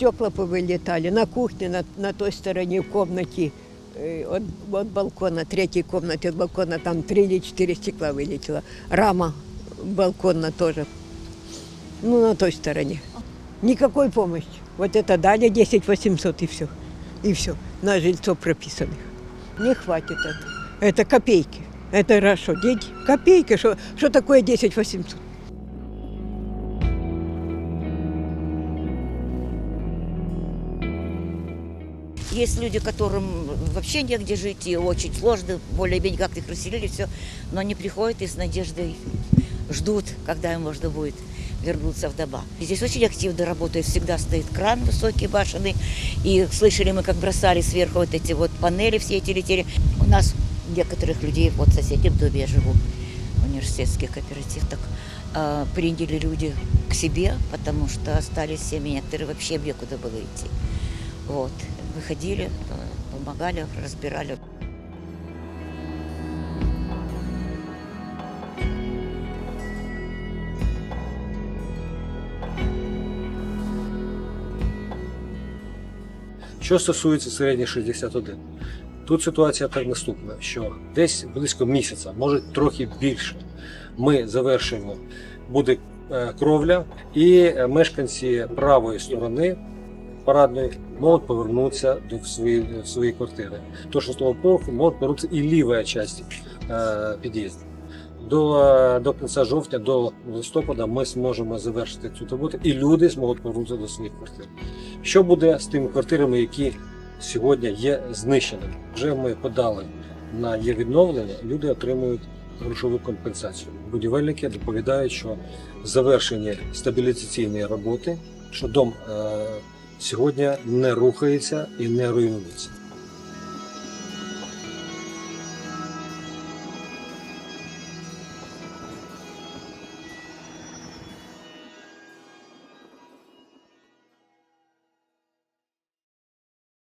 стекла повылетали. На кухне, на, на той стороне в комнате, э, от, от балкона, третьей комнаты от балкона, там три или четыре стекла вылетело. Рама балконна тоже. Ну, на той стороне. Никакой помощи. Вот это дали 10 800 и все. И все. На жильцов прописанных. Не хватит это. Это копейки. Это хорошо. Деньги. Копейки. Что такое 10 800? Есть люди, которым вообще негде жить, и очень сложно, более-менее как-то их расселили, все, но они приходят и с надеждой ждут, когда им можно будет вернуться в дома. И Здесь очень активно работает, всегда стоит кран высокий, башенный, и слышали мы, как бросали сверху вот эти вот панели, все эти летели. У нас некоторых людей, вот в соседнем доме я живу, университетский кооператив, так э, приняли люди к себе, потому что остались семьи, некоторые вообще некуда было идти. Вот. Выходили, э, помогали, разбирали. Що стосується середніх 61, тут ситуація так наступна, що десь близько місяця, може трохи більше, ми завершуємо, буде е, кровля, і е, мешканці правої сторони парадної можуть повернутися до свої, в свої квартири. До шостого поверху можуть повернутися і ліва частина е, під'їзду. До, е, до кінця жовтня, до листопада ми зможемо завершити цю роботу, і люди зможуть повернутися до своїх квартир. Що буде з тими квартирами, які сьогодні є знищеними? Вже ми подали на є відновлення, люди отримують грошову компенсацію. Будівельники доповідають, що завершені стабілізаційні роботи, що дом е, сьогодні не рухається і не руйнується.